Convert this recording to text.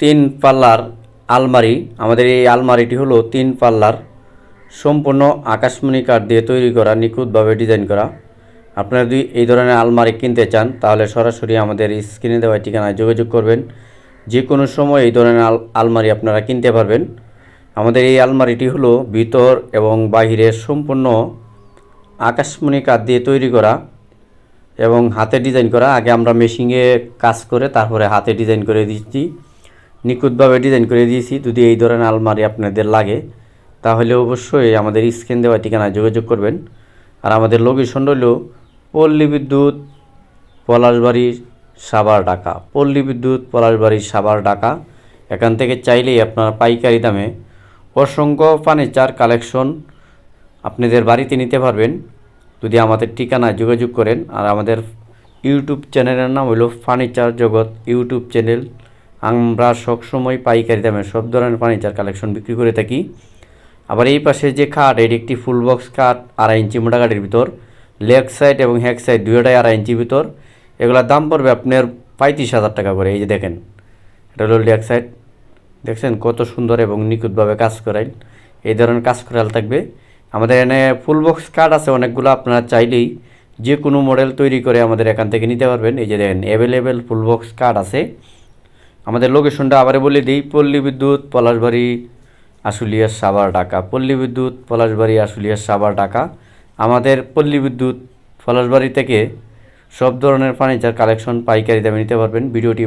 তিন পাল্লার আলমারি, আমাদের এই আলমারিটি হলো তিন পাল্লার সম্পূর্ণ আকাশমণি কাঠ দিয়ে তৈরি করা, নিখুঁতভাবে ডিজাইন করা। আপনারা যদি এই ধরনের আলমারি কিনতে চান, তাহলে সরাসরি আমাদের স্ক্রিনে দেওয়া ঠিকানায় যোগাযোগ করবেন। যে কোনো সময় এই ধরনের আল আলমারি আপনারা কিনতে পারবেন। আমাদের এই আলমারিটি হলো ভিতর এবং বাহিরে সম্পূর্ণ আকাশমণি কাঠ দিয়ে তৈরি করা এবং হাতে ডিজাইন করা। আগে আমরা মেশিনে কাজ করে তারপরে হাতে ডিজাইন করে দিচ্ছি। নিখুঁতভাবে ডিজাইন করে দিয়েছি। যদি এই ধরনের আলমারি আপনাদের লাগে, তাহলে অবশ্যই আমাদের স্ক্রিন দেওয়া ঠিকানায় যোগাযোগ করবেন। আর আমাদের লোকেশন হল পল্লী বিদ্যুৎ, পলাশবাড়ি সাবার ঢাকা। পল্লী বিদ্যুৎ, পলাশবাড়ি সাবার ঢাকা। এখান থেকে চাইলেই আপনার পাইকারি দামে অসংখ্য ফার্নিচার কালেকশন আপনাদের বাড়িতে নিতে পারবেন। যদি আমাদের ঠিকানায় যোগাযোগ করেন, আর আমাদের ইউটিউব চ্যানেলের নাম হলো ফার্নিচার জগৎ ইউটিউব চ্যানেল আমরা সবসময় পাইকারি দামে সব ধরনের ফার্নিচার কালেকশন বিক্রি করে থাকি। আবার এই পাশে যে খাট, এটি একটি ফুল বক্স খাট, আড়াই ইঞ্চি মোটা কাঠের ভিতর। লেগ সাইড এবং হ্যাক সাইড দুয়োটাই আড়াই ইঞ্চির ভিতর। এগুলোর দাম পড়বে আপনার পঁয়ত্রিশ হাজার টাকা করে, এই যে দেখেন। এটা হলো লেগ সাইড দেখছেন কত সুন্দর এবং নিখুঁতভাবে কাজ করাইল এই ধরনের কাজ করাল থাকবে। আমাদের এখানে ফুল বক্স কার্ড আছে, অনেকগুলো আপনারা চাইলেই যে কোনো মডেল তৈরি করে আমাদের এখান থেকে নিতে পারবেন। এই যে দেখেন অ্যাভেলেবেল ফুল বক্স কার্ড আছে। আমাদের লোকেশনটা আবার বলে দিই, পল্লী বিদ্যুৎ, পলাশবাড়ি, আশুলিয়া সাবার ঢাকা। পল্লী বিদ্যুৎ, পলাশবাড়ি, আশুলিয়া সাবার ঢাকা। আমাদের পল্লী বিদ্যুৎ, পলাশবাড়ি থেকে সব ধরনের ফার্নিচার কালেকশন পাইকারি দামে নিতে পারবেন। ভিডিওটি